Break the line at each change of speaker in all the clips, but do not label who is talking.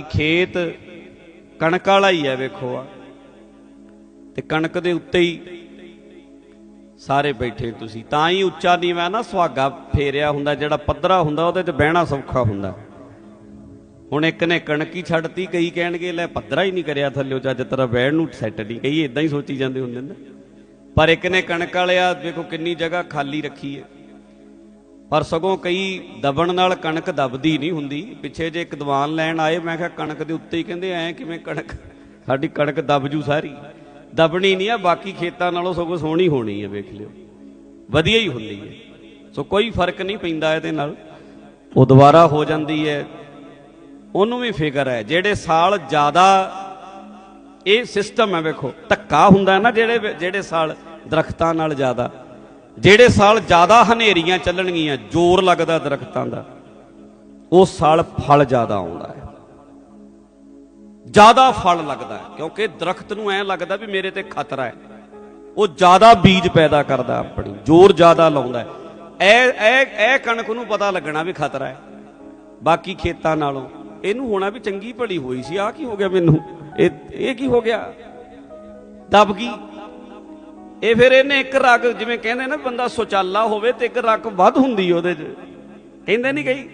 ਖੇਤ ਕਣਕ ਵਾਲਾ ਹੀ ਹੈ ਵੇਖੋ ਆ। ਤੇ ਕਣਕ ਦੇ ਉੱਤੇ ਹੀ ਸਾਰੇ ਬੈਠੇ ਤੁਸੀਂ। ਤਾਂ ਹੀ ਉੱਚਾ ਨੀਵਾਂ ਨਾ ਸੁਹਾਗਾ ਫੇਰਿਆ ਹੁੰਦਾ, ਜਿਹੜਾ ਪੱਧਰਾ ਹੁੰਦਾ, ਉਹਦੇ ਤੇ ਬਹਿਣਾ ਸੌਖਾ ਹੁੰਦਾ। ਹੁਣ ਇੱਕ ਨੇ ਕਣਕ ਹੀ ਛੱਡਤੀ, ਕਈ ਕਹਿਣਗੇ, ਲੈ ਪੱਧਰਾ ਹੀ ਨਹੀਂ ਕਰਿਆ ਥੱਲੇ ਜੱਜ ਤਰ੍ਹਾਂ ਬਹਿਣ ਨੂੰ ਸੈੱਟ ਨਹੀਂ। ਕਈ ਇਦਾਂ ਹੀ ਸੋਚੀ ਜਾਂਦੇ ਹੁੰਦੇ ਨੇ। ਪਰ ਇੱਕ ਨੇ ਕਣਕ ਵਾਲਿਆ, ਵੇਖੋ ਕਿੰਨੀ ਜਗ੍ਹਾ ਖਾਲੀ ਰੱਖੀ ਹੈ। ਪਰ ਸਗੋਂ ਕਈ ਦਬਣ ਨਾਲ ਕਣਕ ਦਬਦੀ ਨਹੀਂ ਹੁੰਦੀ। ਪਿੱਛੇ ਜੇ ਇੱਕ ਦੀਵਾਨ ਲੈਣ ਆਏ, ਮੈਂ ਕਿਹਾ ਕਣਕ ਦੇ ਉੱਤੇ ਹੀ ਕਹਿੰਦੇ, ਐ ਕਿਵੇਂ ਕਣਕ? ਸਾਡੀ ਕਣਕ ਦਬ ਜੂ ਸਾਰੀ। ਦਬਣੀ ਨਹੀਂ ਆ, ਬਾਕੀ ਖੇਤਾਂ ਨਾਲੋਂ ਸਗੋਂ ਸੋਹਣੀ ਹੋਣੀ ਹੈ ਵੇਖ ਲਿਓ। ਵਧੀਆ ਹੀ ਹੁੰਦੀ ਹੈ। ਸੋ ਕੋਈ ਫ਼ਰਕ ਨਹੀਂ ਪੈਂਦਾ ਇਹਦੇ ਨਾਲ। ਉਹ ਦੁਬਾਰਾ ਹੋ ਜਾਂਦੀ ਹੈ। ਉਹਨੂੰ ਵੀ ਫਿਕਰ ਹੈ, ਜਿਹੜੇ ਸਾਲ ਜ਼ਿਆਦਾ ਇਹ ਸਿਸਟਮ ਹੈ, ਵੇਖੋ। ਧੱਕਾ ਹੁੰਦਾ ਨਾ ਜਿਹੜੇ ਜਿਹੜੇ ਸਾਲ ਦਰਖਤਾਂ ਨਾਲ ਜ਼ਿਆਦਾ। ਜਿਹੜੇ ਸਾਲ ਜ਼ਿਆਦਾ ਹਨੇਰੀਆਂ ਚੱਲਣਗੀਆਂ, ਜ਼ੋਰ ਲੱਗਦਾ ਦਰਖਤਾਂ ਦਾ ਉਸ ਸਾਲ ਫਲ ਜ਼ਿਆਦਾ ਆਉਂਦਾ ਹੈ। ਜ਼ਿਆਦਾ ਫਲ ਲੱਗਦਾ ਹੈ, ਕਿਉਂਕਿ ਦਰਖਤ ਨੂੰ ਐ ਲੱਗਦਾ ਵੀ ਮੇਰੇ ਤੇ ਖਤਰਾ ਹੈ। ਉਹ ਜ਼ਿਆਦਾ ਬੀਜ ਪੈਦਾ ਕਰਦਾ ਆਪਣੀ, ਜ਼ੋਰ ਜ਼ਿਆਦਾ ਲਾਉਂਦਾ ਹੈ। ਐ ਐ ਐ ਕਣਕ ਨੂੰ ਪਤਾ ਲੱਗਣਾ ਵੀ ਖਤਰਾ ਹੈ। ਬਾਕੀ ਖੇਤਾਂ ਨਾਲੋਂ, ਇਹਨੂੰ ਹੋਣਾ ਵੀ ਚੰਗੀ ਭਲੀ ਹੋਈ ਸੀ ਆ ਕੀ ਹੋ ਗਿਆ ਮੈਨੂੰ? ਇਹ ਇਹ ਕੀ ਹੋ ਗਿਆ? ਦਬ ਗਈ ਇਹ ਫਿਰ ਇਹਨੇ ਇੱਕ ਰਗ, ਜਿਵੇਂ ਕਹਿੰਦੇ ਨਾ, ਬੰਦਾ ਸੁਚਾਲਾ ਹੋਵੇ ਤੇ ਇੱਕ ਰਗ ਵੱਧ ਹੁੰਦੀ ਉਹਦੇ 'ਚ। ਕਹਿੰਦੇ ਨਹੀਂ ਕਈ?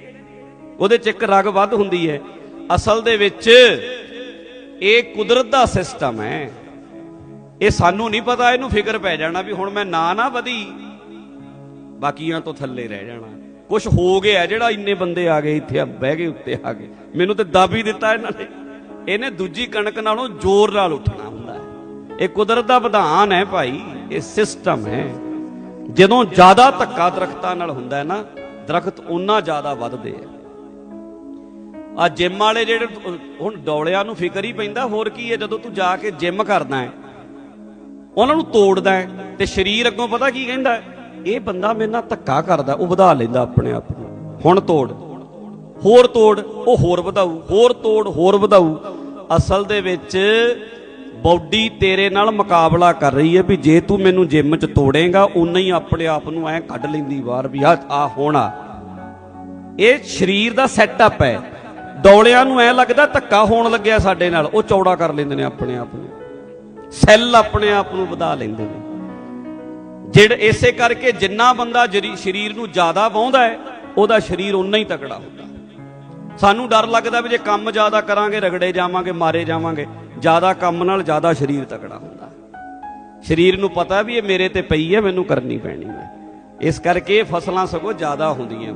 ਉਹਦੇ 'ਚ ਇੱਕ ਰਗ ਵੱਧ ਹੁੰਦੀ ਹੈ। ਅਸਲ ਦੇ ਵਿੱਚ ਇਹ ਕੁਦਰਤ ਦਾ ਸਿਸਟਮ ਹੈ। ਇਹ ਸਾਨੂੰ ਨਹੀਂ ਪਤਾ, ਇਹਨੂੰ ਫਿਕਰ ਪੈ ਜਾਣਾ ਵੀ ਹੁਣ ਮੈਂ ਨਾ ਨਾ ਵਧੀ। ਬਾਕੀਆਂ ਤੋਂ ਥੱਲੇ ਰਹਿ ਜਾਣਾ। ਕੁਝ ਹੋ ਗਿਆ ਜਿਹੜਾ ਇੰਨੇ ਬੰਦੇ ਆ ਗਏ, ਇੱਥੇ ਬਹਿ ਗਏ ਉੱਤੇ ਆ ਗਏ। ਮੈਨੂੰ ਤੇ ਦੱਬ ਹੀ ਦਿੱਤਾ ਇਹਨਾਂ ਨੇ। ਇਹਨੇ ਦੂਜੀ ਕਣਕ ਨਾਲੋਂ ਜ਼ੋਰ ਨਾਲ ਉੱਠਣਾ ਹੁੰਦਾ ਹੈ। ਇਹ ਕੁਦਰਤ ਦਾ ਵਿਧਾਨ ਹੈ ਭਾਈ। ਇਹ ਸਿਸਟਮ ਹੈ। ਜਦੋਂ ਜ਼ਿਆਦਾ ਧੱਕਾ ਦਰਖਤਾਂ ਨਾਲ ਹੁੰਦਾ ਹੈ ਨਾ, ਦਰਖਤ ਉਨਾ ਜ਼ਿਆਦਾ ਵੱਧਦੇ ਆ ਆ ਜਿਮ ਵਾਲੇ ਜਿਹੜੇ ਹੁਣ ਡੌਲਿਆਂ ਨੂੰ ਫਿਕਰ ਹੀ ਪੈਂਦਾ, ਹੋਰ ਕੀ ਹੈ, ਜਦੋਂ ਤੂੰ ਜਾ ਕੇ ਜਿਮ ਕਰਦਾ ਹੈ, ਉਹਨਾਂ ਨੂੰ ਤੋੜਦਾ ਹੈ ਤੇ ਸਰੀਰ ਅੱਗੋਂ ਪਤਾ ਕੀ ਕਹਿੰਦਾ ਇਹ ਬੰਦਾ ਮੇਰੇ ਨਾਲ ਧੱਕਾ ਕਰਦਾ, ਉਹ ਵਧਾ ਲੈਂਦਾ ਆਪਣੇ ਆਪ ਨੂੰ। ਹੁਣ ਤੋੜ, ਹੋਰ ਤੋੜ, ਉਹ ਹੋਰ ਵਧਾਊ, ਹੋਰ ਤੋੜ, ਹੋਰ ਵਧਾਊ। ਅਸਲ ਦੇ ਵਿੱਚ ਬਾਡੀ ਤੇਰੇ ਨਾਲ ਮੁਕਾਬਲਾ ਕਰ ਰਹੀ ਹੈ ਵੀ ਜੇ ਤੂੰ ਮੈਨੂੰ ਜਿਮ 'ਚ ਤੋੜੇਗਾ ਉਨਾ ਹੀ ਆਪਣੇ ਆਪ ਨੂੰ ਐ ਕੱਢ ਲੈਂਦੀ ਬਾਹਰ ਵੀ ਆ ਆ ਹੋਣਾ। ਇਹ ਸਰੀਰ ਦਾ ਸੈਟਅਪ ਹੈ। ਡੌਲਿਆਂ ਨੂੰ ਐ ਲੱਗਦਾ ਧੱਕਾ ਹੋਣ ਲੱਗਿਆ ਸਾਡੇ ਨਾਲ, ਉਹ ਚੌੜਾ ਕਰ ਲੈਂਦੇ ਨੇ ਆਪਣੇ ਆਪ ਨੂੰ। ਸੈੱਲ ਆਪਣੇ ਆਪ ਨੂੰ ਵਧਾ ਲੈਂਦੇ ਨੇ। ਜਿਹੜੇ ਇਸੇ ਕਰਕੇ ਜਿੰਨਾ ਬੰਦਾ ਜਰੀ- ਸਰੀਰ ਨੂੰ ਜ਼ਿਆਦਾ ਵਾਹੁੰਦਾ ਹੈ, ਉਹਦਾ ਸਰੀਰ ਉਨਾ ਹੀ ਤਕੜਾ ਹੁੰਦਾ। ਸਾਨੂੰ ਡਰ ਲੱਗਦਾ ਵੀ ਜੇ ਕੰਮ ਜ਼ਿਆਦਾ ਕਰਾਂਗੇ, ਰਗੜੇ ਜਾਵਾਂਗੇ, ਮਾਰੇ ਜਾਵਾਂਗੇ ਜ਼ਿਆਦਾ ਕੰਮ ਨਾਲ ਜ਼ਿਆਦਾ ਸਰੀਰ ਤਕੜਾ ਹੁੰਦਾ। ਸਰੀਰ ਨੂੰ ਪਤਾ ਵੀ ਇਹ ਮੇਰੇ ਤੇ ਪਈ ਹੈ, ਮੈਨੂੰ ਕਰਨੀ ਪੈਣੀ ਹੈ। ਇਸ ਕਰਕੇ ਫਸਲਾਂ ਸਗੋਂ ਜ਼ਿਆਦਾ ਹੁੰਦੀਆਂ।